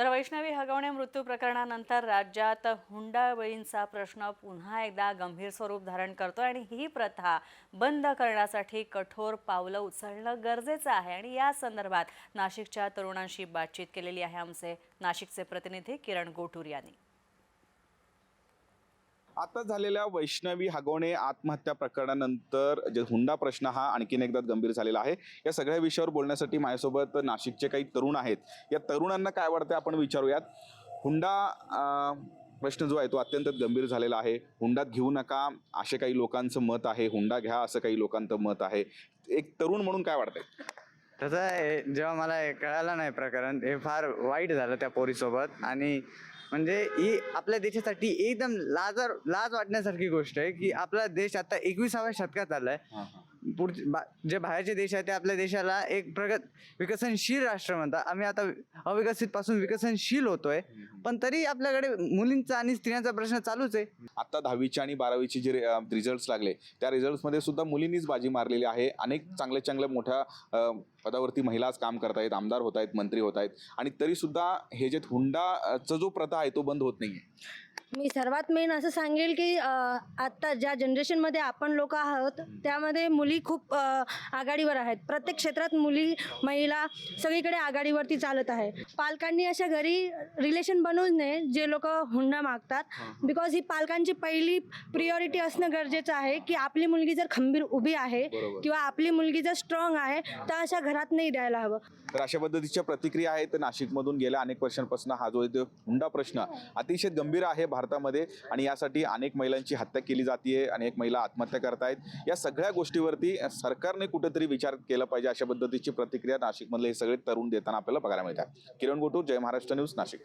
तर वैष्णवी हगवणे मृत्यू प्रकरणानंतर राज्यात हुंडाबळींचा प्रश्न पुन्हा एकदा गंभीर स्वरूप धारण करतो आणि ही प्रथा बंद करण्यासाठी कठोर पावलं उचलणं गरजेचं आहे. आणि या संदर्भात नाशिकच्या तरुणांशी बातचीत केलेली आहे आमचे नाशिकचे प्रतिनिधी किरण गोटूर यांनी. आता झालेल्या वैष्णवी हगवणे आत्महत्या प्रकरणानंतर जे हुंडा प्रश्न हा आणखीन एकदा गंभीर झालेला आहे. या सगळ्या विषयावर बोलण्यासाठी माझ्यासोबत नाशिकचे काही तरुण आहेत. या तरुणांना काय वाटतं आपण विचारूयात? हुंडा प्रश्न जो आहे तो अत्यंत गंभीर झालेला आहे. हुंडात घेऊ नका असे काही लोकांचं मत आहे. हुंडा घ्या असं काही लोकांचं मत आहे. एक तरुण म्हणून काय वाटतंय? तसं आहे जेव्हा मला हे कळालं नाही प्रकरण हे फार वाईट झालं त्या पोरीसोबत. आणि म्हणजे ही आपल्या देशासाठी एकदम लाजर लाज वाटण्यासारखी गोष्ट आहे की आपला देश आता एकविसाव्या शतकात आलाय. पुढचे बा जे बाहेरचे देश आहेत ते आपल्या देशाला एक प्रगत विकसनशील राष्ट्र म्हणतात. आम्ही आता अविकसित पासून विकसनशील होतोय. पण तरी आपल्याकडे मुलींचा आणि स्त्रियांचा प्रश्न चालूच आहे. आता दहावीचे आणि बारावीचे जे रिझल्ट्स लागले त्या रिझल्ट्समध्ये सुद्धा मुलींनीच बाजी मारलेली आहे. अनेक चांगल्या चांगल्या मोठ्या पदावरती महिला आज काम करतायत आमदार होत आहेत मंत्री होत आहेत आणि तरी सुद्धा हे जे हुंडाचा जो प्रथा आहे तो बंद होत नाहीये. मी सर्वात मेन असं सांगेल की आत्ता ज्या जनरेशनमध्ये आपण लोक आहोत त्यामध्ये मुली खूप आघाडीवर आहेत. प्रत्येक क्षेत्रात मुली महिला सगळीकडे आघाडीवरती चालत आहे. पालकांनी अशा घरी रिलेशन बनवूच नये जे लोक हुंडा मागतात. बिकॉज ही पालकांची पहिली प्रिऑरिटी असणं गरजेचं आहे की आपली मुलगी जर खंबीर उभी आहे. किंवा आपली मुलगी जर स्ट्रॉंग आहे तर अशा घरात नाही द्यायला हवं. तर अशा पद्धतीच्या प्रतिक्रिया आहेत. नाशिकमधून गेल्या अनेक वर्षांपासून हा जो हुंडा प्रश्न अतिशय गंभीर आहे. भारतामध्ये आणि यासाठी अनेक महिलांची हत्या केली जाते अनेक महिला आत्महत्या करतायत. या सगळ्या गोष्टीवरती सरकारने कुठेतरी विचार केला पाहिजे अशा पद्धतीची प्रतिक्रिया नाशिकमधले हे सगळे तरुण देताना आपल्याला बघायला मिळतात. किरण गोटूर जय महाराष्ट्र न्यूज नाशिक.